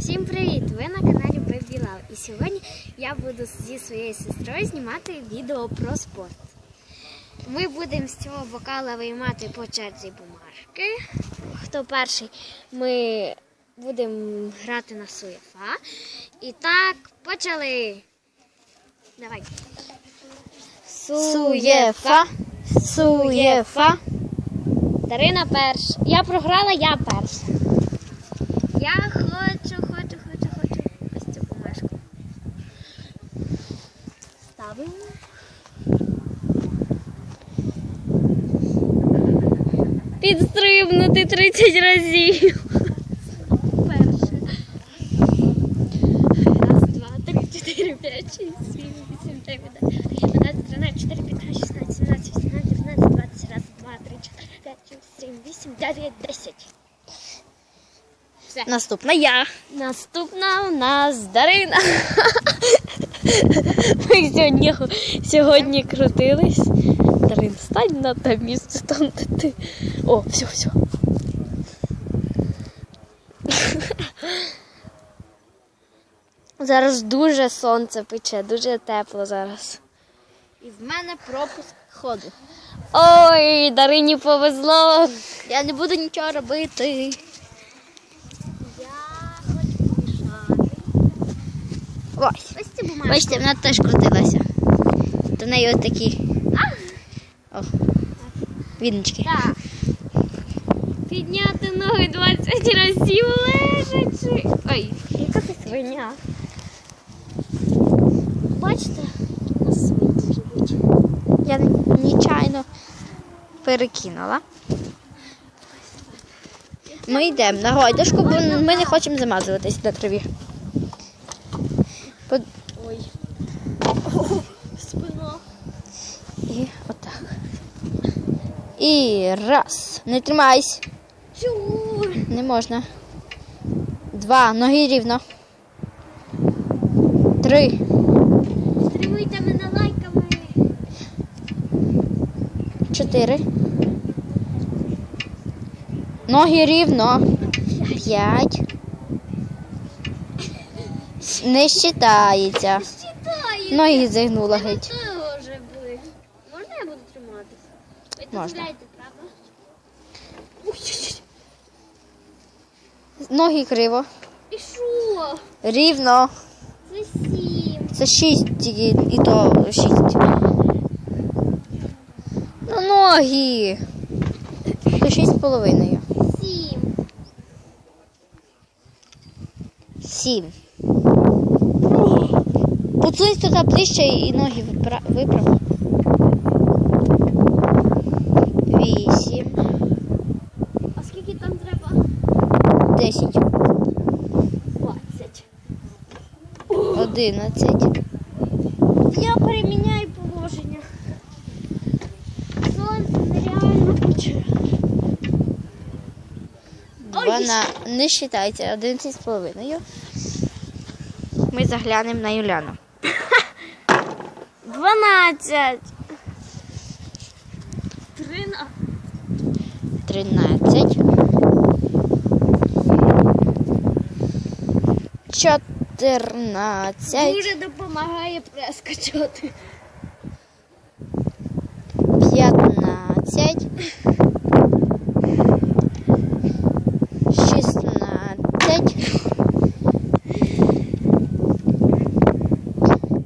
Всім привіт! Ви на каналі Бебі Лав. І сьогодні я буду зі своєю сестрою знімати відео про спорт. Ми будемо з цього бокала виймати по черзі бумажки. Хто перший, ми будемо грати на суєфа. І так, почали. Давай. Суєфа, суєфа. Дарина перша. Я програла, я перша. Я хочу, хочу, хочу, хочу. Ось цю бумажку. Ставимо. Підстрибнути 30 разів. Раз, два, три, чотири, п'ять, шість, сім, вісім, дев'ять, десять, одинадцять, тринадцять, чотири, п'ятнадцять, шістнадцять, сімнадцять, вісімнадцять, дев'ятнадцять, двадцять, раз, два, три, п'ять, сім, вісім, дев'ять, десять. Все. Наступна я. Наступна у нас Дарина. Ми сьогодні, сьогодні крутились. Дарин, стань на те місце там, де ти. О, все, все. Зараз дуже сонце пече, дуже тепло зараз. І в мене пропуск ходу. Ой, Дарині повезло. Я не буду нічого робити. Я хочу помішати. Ось. Бачите, вона теж крутилася. В неї ось такі. О, віночки. Так. Підняти ноги 20 разів лежачи. Ой, яка ти свиня. Бачите, у нас свині живуть. Я нечайно перекинула. Ми йдемо на гойдашку, бо ми не хочемо замазуватись на траві. По- Ой. Спина. І отак. І раз. Не тримайся. Чур. Не можна. Два. Ноги рівно. Три. Стримуйте мене лайками. Чотири. Ноги рівно. П'ять. Не. Считаю. Ноги зігнула геть. Тоже були. Можна я буду триматися? Ви Можна. Ноги криво. І що? Рівно. Це сім. Це шість тільки і то шість. Ну, ноги. То шість з половиною. Сім. Сім. Поцунь туди ближче і ноги випра- виправ. 11. Я переміняю положення. Ну, Сонце нереально пече. Вона не вважається 11 з половиною. Ми заглянемо на Юляну. 12. 13. 13. 14. Чотирнадцять. Дуже допомагає прес качати. П'ятнадцять. Шістнадцять.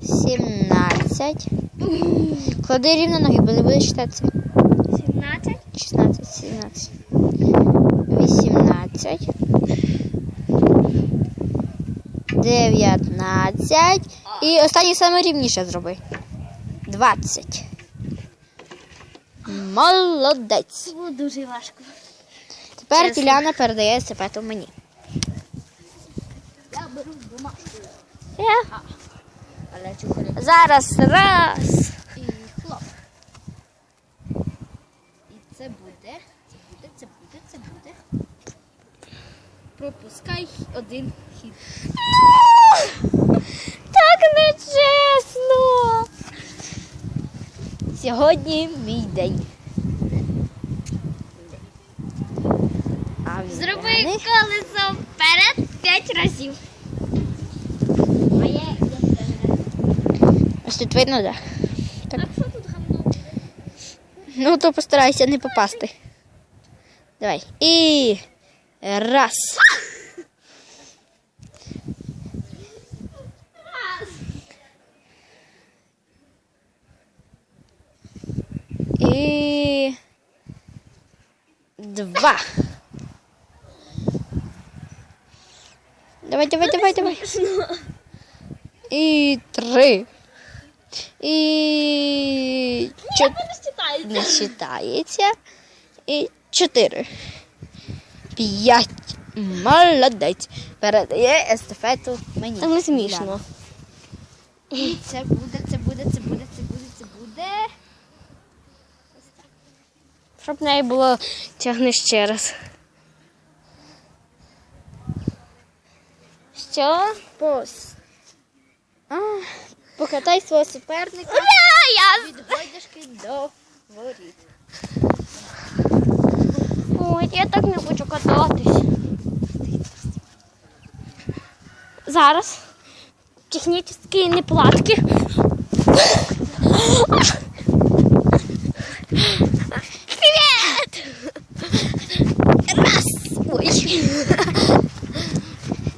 Сімнадцять. Клади рівно ноги, бо не буде читатися. Сімнадцять. 16, 17, 18, 19 і останній саме рівніше зроби. 20. Молодець. Було дуже важко. Тепер Чесно. Тіляна передає естафету мені. Я беру бумажку. Я. Але. Зараз раз. І хлоп. І це буде, це буде, це буде, це буде пропускай один хід. Ну, так нечесно. Сьогодні мій день. Зроби колесо вперед п'ять разів. А я Ось тут видно, так? так. А що тут гамно? Ну, то постарайся не попасти. Давай. І раз. І два. Давай, давай, давай, давай. І три. І чотири. Не вважається. І чотири. П'ять. Молодець. Передає естафету мені. Це не смішно. І це буде, це буде, це буде, це буде, це буде. Щоб неї було тягни ще раз. Що? Пос. А, покатай свого суперника Я, від до воріт. Ой, я так не хочу кататись. Зараз. Технічні неплатки. Привіт! Раз. Ой.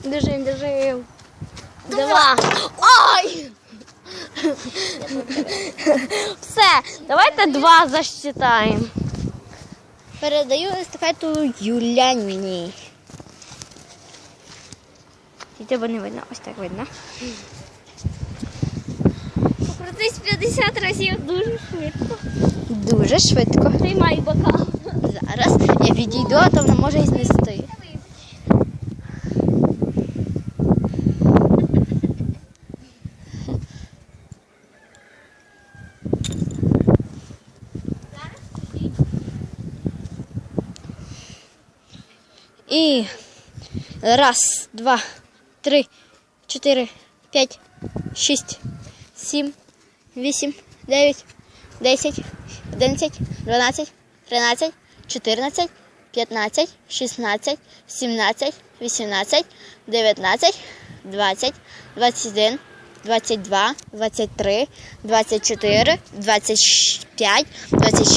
Держим, держим. Два. Ой! Все, давайте два засчитаємо. Передаю естафету Юляні. І тебе не видно, ось так видно. Покрутись 50 разів дуже швидко. Дуже швидко. Приймай бокал. Зараз я відійду, а то вона може і знести. І раз, два, три, чотири, п'ять, шість, сім, вісім, дев'ять, десять, одинадцять, дванадцять, тринадцять, чотирнадцять, п'ятнадцять, шістнадцять, сімнадцять, вісімнадцять, дев'ятнадцять, двадцять, двадцять один, двадцять два, двадцять три, двадцять чотири, двадцять п'ять, двадцять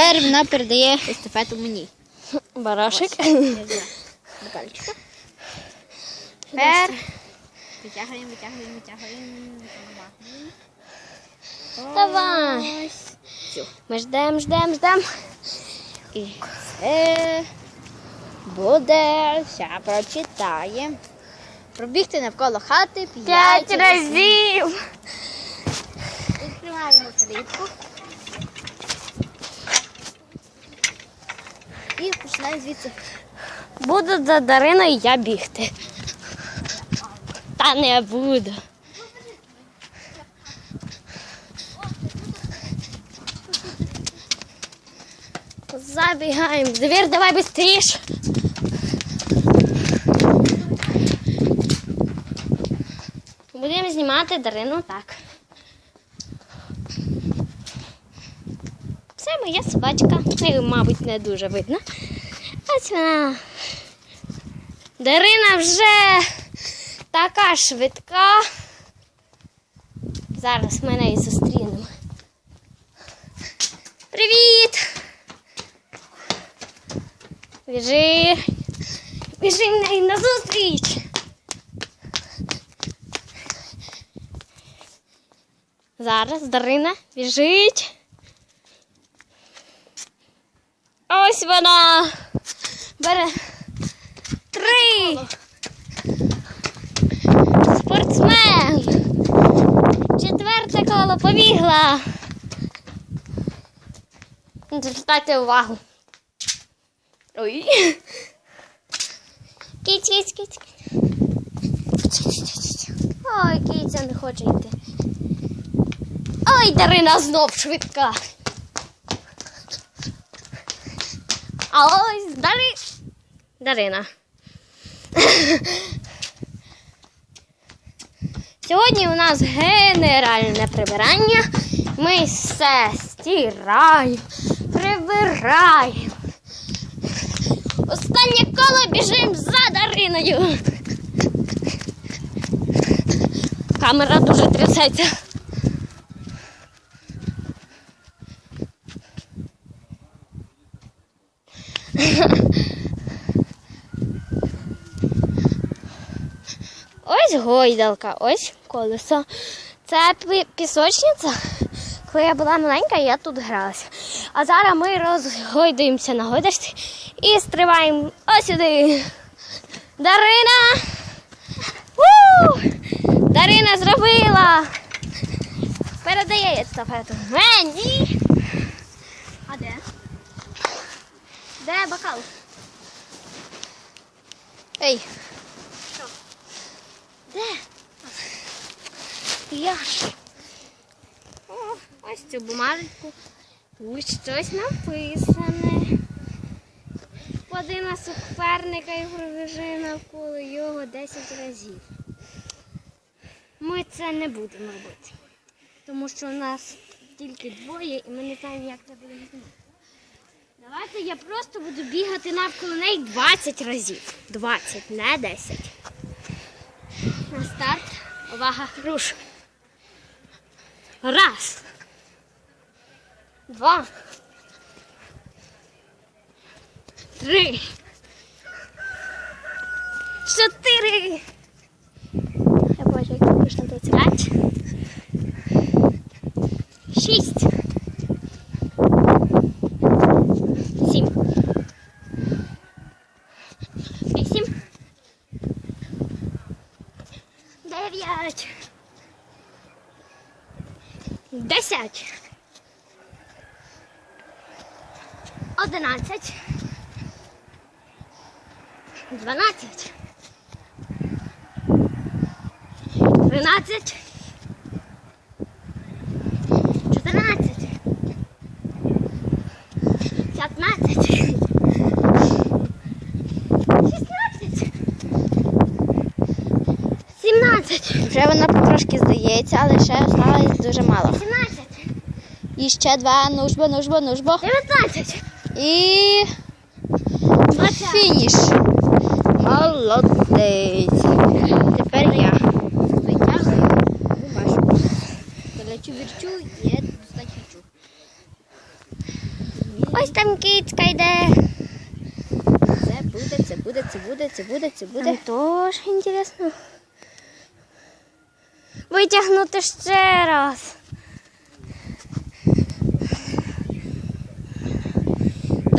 Тепер вона передає естафету мені. Барашик. Бокальчика. Тепер Витягуємо, витягуємо, витягуємо. давай. Ми ждем, ждем, ждем. І це буде, ще прочитає. Пробігти навколо хати 5 П'ять разів. Відкриваємо калітку. І починаємо звідси. Буду за Дариною я бігти. Та не буду. Забігаємо. Двір давай быстріше. Будемо знімати Дарину так. Це моя собачка. Її, мабуть, не дуже видно. Ось вона. Дарина вже така швидка. Зараз ми неї зустрінемо. Привіт! Біжи. Біжи в неї назустріч. Зараз Дарина біжить. Ось вона. Бере три. Спортсмен. Четверте коло побігла. Звертайте увагу. Ой. Кіць, кіць, кіць. Ой, киця не хоче йти. Ой, Дарина знов швидка. А ось Дари... Дарина. Сьогодні у нас генеральне прибирання. Ми все стираємо, прибираємо. Останнє коло біжимо за Дариною. Камера дуже трясеться. Ось гойдалка, ось колесо. Це пісочниця. Коли я була маленька, я тут гралася. А зараз ми розгойдуємося на гойдачці і стрибаємо ось сюди. Дарина! У! Дарина зробила! Передає естафету. Мені! А де? Де бокал? Ей, Де? Я ж. О, ось цю бумажку. Ось щось написане. Води на суперника і пробіжи навколо його 10 разів. Ми це не будемо робити. Тому що у нас тільки двоє і ми не знаємо, як це буде знімати. Давайте я просто буду бігати навколо неї 20 разів. 20, не 10. На старт. Увага, руш. Раз. Два. Три. Чотири. Я бачу, як вийшло 25. 10 11 12 13 14 15 16 17 Вже вона потрошки здається, але ще осталось дуже мало. І ще два, нужбо, нужбо, нужбо. Дев'ятнадцять. І фініш. Молодець. Тепер я. Витягую бумажку. Долечу вірчу і я достать хочу. Ось там кицька йде. Це буде, це буде, це буде, це буде, це буде. Там теж інтересно. Витягнути ще раз.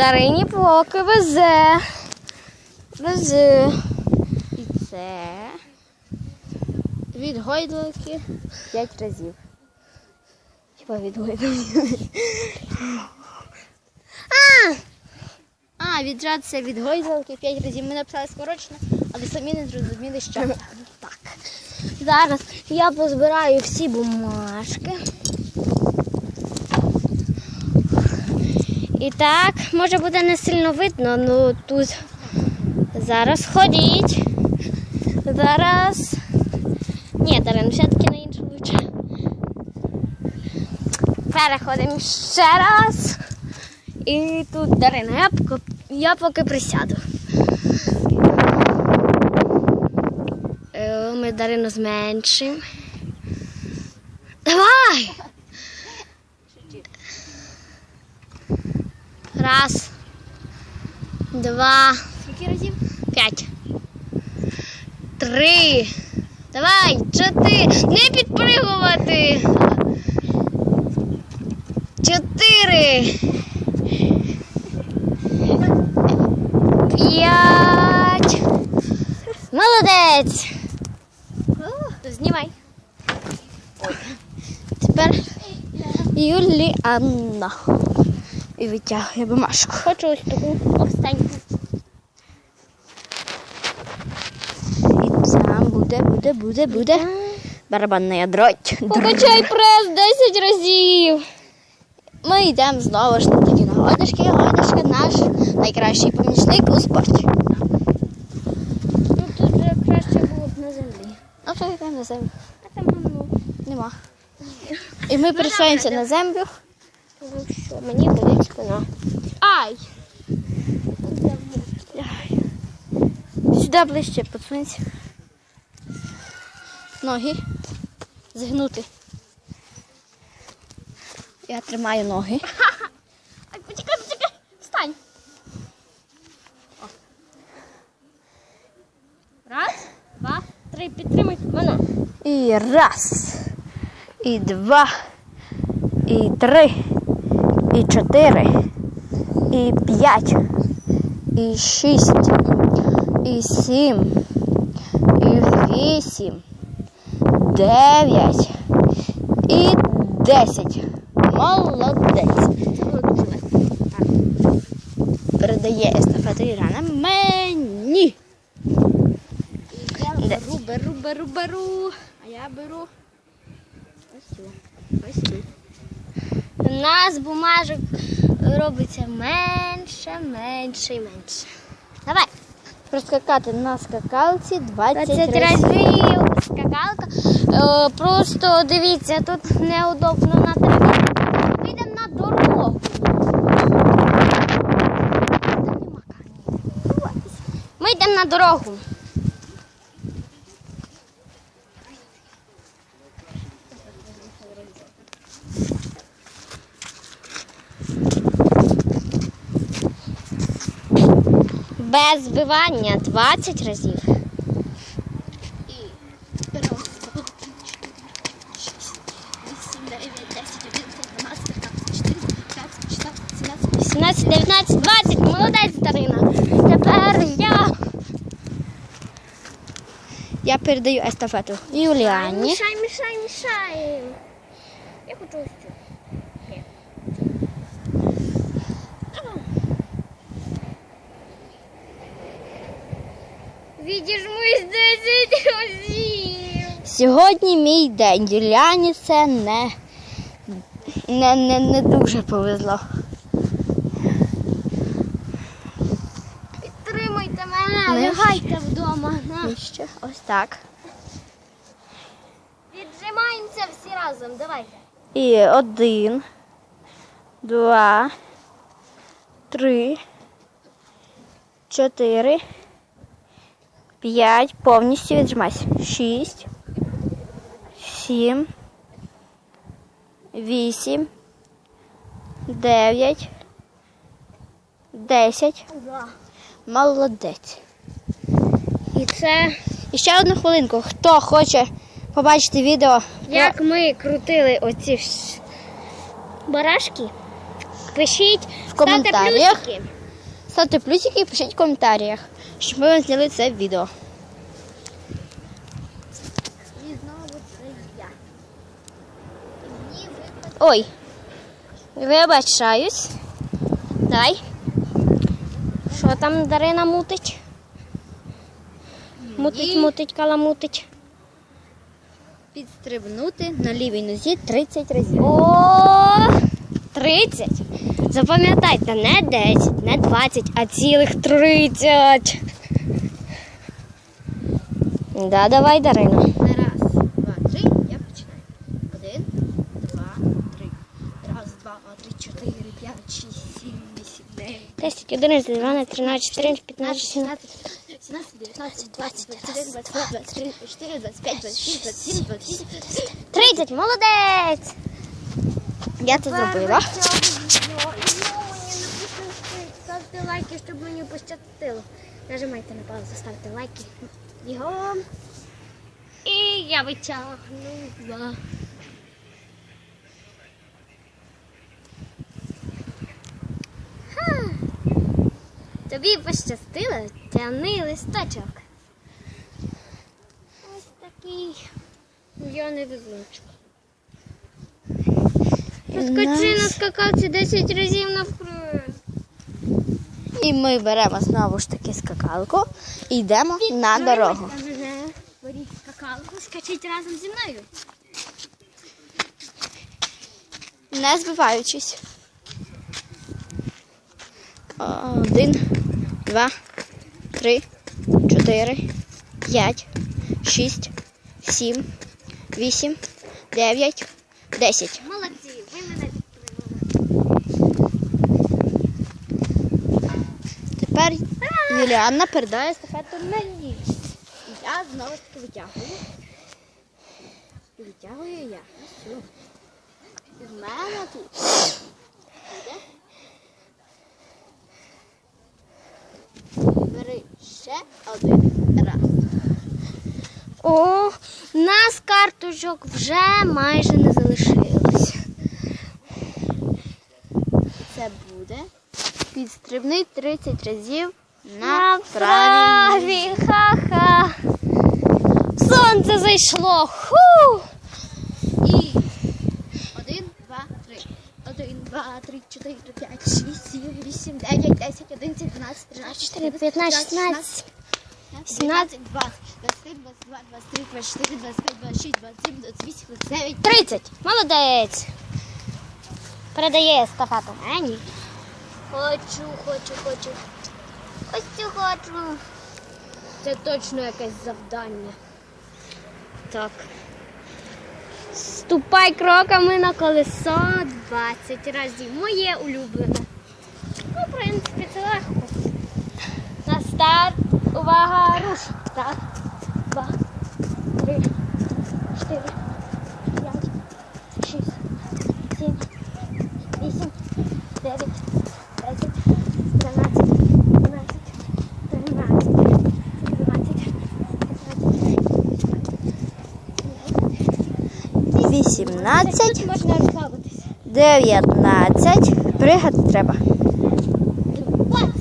Дарині поки везе. Везе. І це від гойдалки 5 разів. Хіба відгойдали? А! А, віджатися від гойдалки 5 разів. Ми написали скорочено, але самі не зрозуміли, що. Так. Зараз я позбираю всі бумажки. І так, може буде не сильно видно, ну тут зараз ходіть. Зараз. Ні, Дарин, все-таки на іншу лучше. Переходимо ще раз. І тут Дарина, я я поки присяду. Е, Ми Дарину зменшимо. Давай! Раз. Два. Скільки разів? П'ять. Три. Давай. Чотири. Не підпригувати. Чотири. П'ять. Молодець. Знімай. Тепер Юліанна. І витягує бумажку. Хочу ось таку останню. І там буде, буде, буде, буде. барабанна ядроть. Покачай прес 10 разів. Ми йдемо знову ж таки на гойдашки. Гойдашка наш найкращий помічник у спорті. Ну тут вже краще було б на землі. Ну, то йдемо на землю. А там ну. Нема. І ми пересуваємося на землю. Тому що мені болить спина. Ай! Сюди ближче подсунься. Ноги. Згнути. Я тримаю ноги. Ай, почекай, почекай, встань. О. Раз, два, три, підтримуй мене. І раз, і два, і три, і чотири, і п'ять, і шість, і сім, і вісім, дев'ять, і десять. Молодець. Передає естафету Ірана мені. Я беру, беру, беру, беру. А я беру ось цю. Ось цю. У нас бумажок робиться менше, менше і менше. Давай. Проскакати на скакалці 20, 20 разів. скакалка. Е, просто дивіться, тут неудобно на траві. Ми йдемо на дорогу. Ми йдемо на дорогу. Без збивання 20 разів. 17, 19, 20. Молодець, Дарина. Тепер я. Я передаю естафету Юліані. Мішай, мішай, мішай. Я хочу ось цю. Ні. Відіжмусь 10 разів. Сьогодні мій день. Юліані це не, не, не, не дуже повезло. Підтримуйте мене, Не. лягайте вдома. Ще ось так. Віджимаємося всі разом, давайте. І один, два, три, чотири, п'ять. Повністю віджимайся. Шість, сім, вісім, дев'ять, десять. Молодець. І це І ще одну хвилинку. Хто хоче побачити відео? як ми крутили оці барашки. Пишіть В коментарях. ставте плюсики. Ставте плюсики і пишіть в коментарях, щоб ми вам зняли це відео. І знову це я. Ой, вибачаюсь. Дай. Що там Дарина мутить? Мутить, мутить, каламутить. Підстрибнути на лівій нозі 30 разів. О, 30. Запам'ятайте, не 10, не 20, а цілих 30. Да, давай, Дарина. Раз, два, три. Я починаю. Один, два, три. Раз, два, три, чотири, п'ять, шість, сім, вісім, дев'ять. 10, 11, 12, 13, 14, 15, 16. 17, 19, 20, 21, 22, 23, 24, 25, 26, 27, 28, 29. 30, молодець! Я це зробила. Ставте лайки, щоб мені пощастило. Нажимайте на паузу, ставте лайки. Бігом. І я витягнула. Тобі пощастило, тягни листочок. Ось такий. Я не везучка. Поскочи на скакалці 10 разів навкруг. І ми беремо знову ж таки скакалку і йдемо на дорогу. Беріть скакалку. скачіть разом зі мною. Не збиваючись. Один, два, три, чотири, п'ять, шість, сім, вісім, дев'ять, десять. Молодці, ви мене підтримали. Тепер Юліанна передає естафету мені. І Я знову таки витягую. І Витягую я. І в мене тут. Буде. Бери ще один раз. О, у нас карточок вже майже не залишилось. Це буде підстрибни 30 разів на, правій, ха-ха. Сонце зайшло. Ху! 4, 5, 6, 7, 8, 9, 10, 11, 12, 13, 14, 15, 16, 17, 20, 21, 22, 23, 24, 25, 26, 27, 28, 29, 30. Молодець. Передає естафету Ені. Хочу, хочу, хочу. Ось цю хочу. Це какое-то задание. Так. Ступай кроками на колесо 20 разів. Моє улюблене. Ну, в принципі, це легко. На старт. Увага, руш. Так. Два, три, чотири, 18, можна розслабитися. 19. Пригати треба. 20.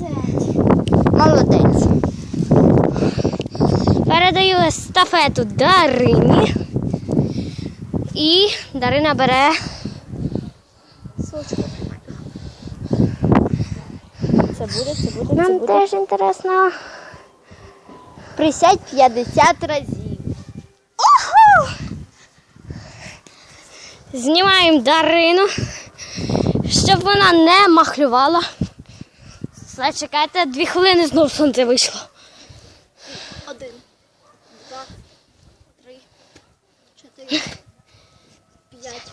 Молодець. Передаю естафету Дарині. І Дарина бере. Сучку. Це буде, це буде. Нам це буде. теж інтересно. Присядь 50 разів. Знімаємо Дарину, щоб вона не махлювала. Все, чекайте, дві хвилини знову сонце вийшло. Один, два, три, чотири, п'ять,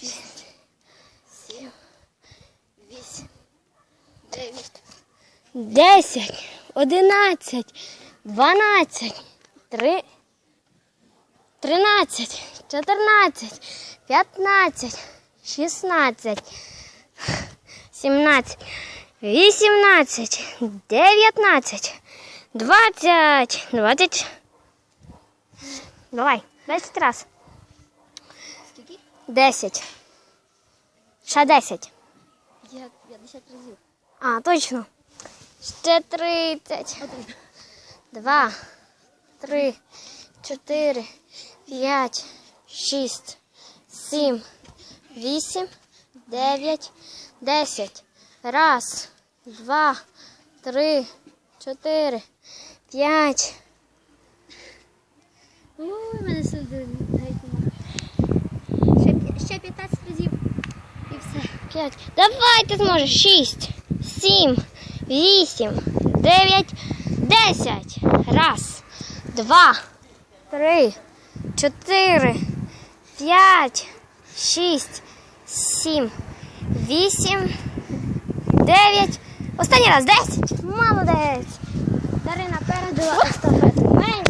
шість, сім, вісім, дев'ять, Десять, одинадцять, дванадцять, три, тринадцять, чотирнадцять, п'ятнадцять, шістнадцять, сімнадцять, вісімнадцять, дев'ятнадцять, двадцять, двадцять. Давай, десять раз. скільки? Десять. Ще десять. Я 50 разів. А, точно. Ще тридцять. Один. Два, три, чотири, п'ять, шість, сім, вісім, дев'ять, десять. Раз, два, три, чотири, п'ять. Ой, мене сюди Ще, ще 15 разів. І все. П'ять. Давай ти зможеш. Шість, сім, вісім, дев'ять, десять. Раз, два, три, чотири, п'ять, шість, сім, вісім, дев'ять. Останній раз. Десять. Молодець. Дарина передала естафету мені.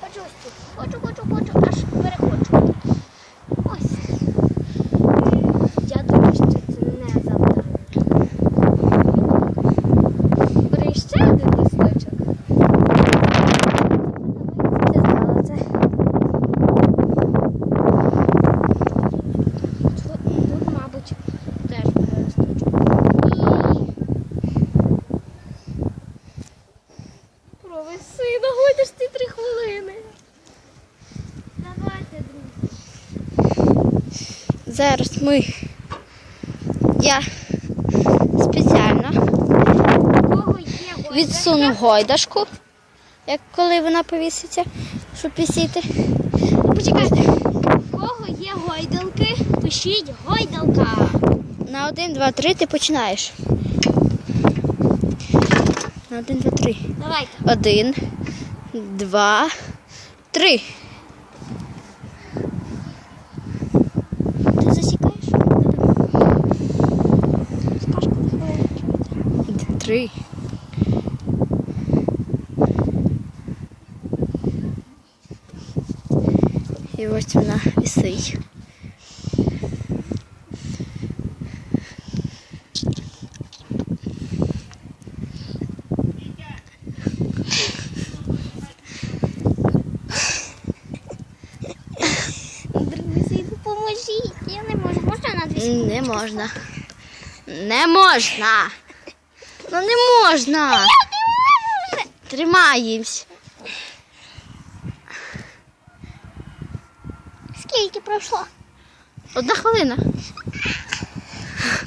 Хочу, ось тут. хочу, хочу, хочу, аж перехочу. Ось. Я думаю, що це не завдання. Бери ще один листочок. Ти знала це. Тут, тут, мабуть, теж буде листочок. І... Провеси, нагодиш ці три хвилини. Давайте, друзі. Зараз ми. Я відсуну гойдашку. Як коли вона повіситься, щоб висіти. Почекайте. У кого є гойдалки? Пишіть гойдалка. На один, два, три ти починаєш. На один, два, три. Давайте. Один, два, три. Ти засікаєш? Три. І ось вона висить. Друзі, допоможіть. Я не можу. Можна на дві? Не можна. Не можна. Ну не можна. Тримаємось. Скільки пройшло? Одна хвилина.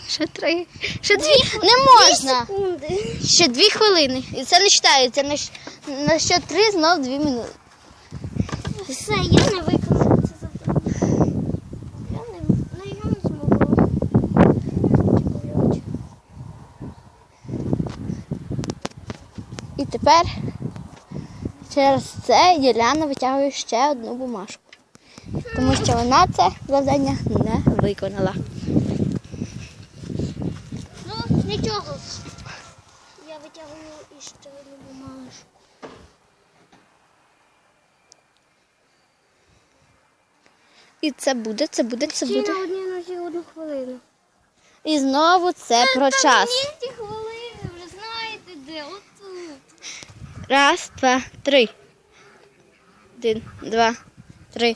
Ще три. Ще дві. Не можна. Секунди. Ще дві хвилини. І це не вважається. На, щ- на що три знов дві минути. Все, я не виконала це завдання. Я не, ну, я не змогла. І тепер через це Юліана витягує ще одну бумажку. Тому що вона це завдання не виконала. Ну, нічого. Я витягую іще одну бумажку. І це буде, це буде, це Ще буде. на одній нозі одну хвилину. І знову це про час. Ті хвилини, вже знаєте де, отут. Раз, два, три. Один, два, три,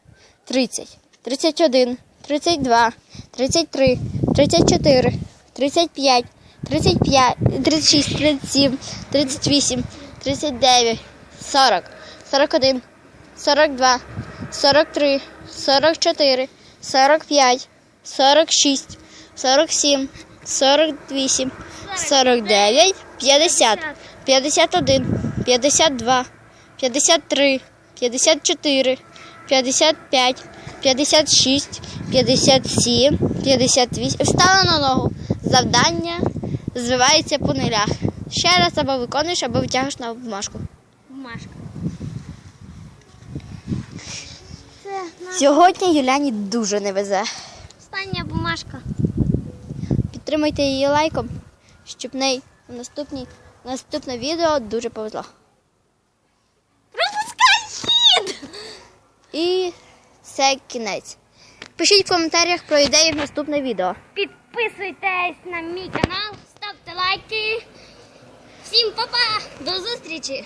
п'ять, двадцять шість, двадцять сім, двадцять вісім, двадцять дев'ять, тридцять, тридцять один, тридцять два, тридцять три, тридцять чотири, тридцять п'ять, тридцять п'ять, тридцять шість, тридцять сім, тридцять вісім, тридцять дев'ять, сорок, сорок один, сорок два, сорок три, сорок чотири, сорок п'ять, сорок шість, сорок сім, сорок вісім, сорок дев'ять, п'ятдесят, п'ятдесят один, п'ятдесят два, п'ятдесят три, п'ятдесят чотири, п'ятдесят п'ять, п'ятдесят шість, п'ятдесят сім, п'ятдесят вісім. Встала на ногу. Завдання звивається по нулях. Ще раз або виконуєш, або витягуєш на бумажку. Бумажка. Це Сьогодні Юляні дуже не везе. остання бумажка. Підтримайте її лайком, щоб неї в наступній наступне відео дуже повезло. Пропускай хід! І це кінець. Пишіть в коментарях про ідеї в наступне відео. Підписуйтесь на мій канал, ставте лайки. Всім па-па! До зустрічі!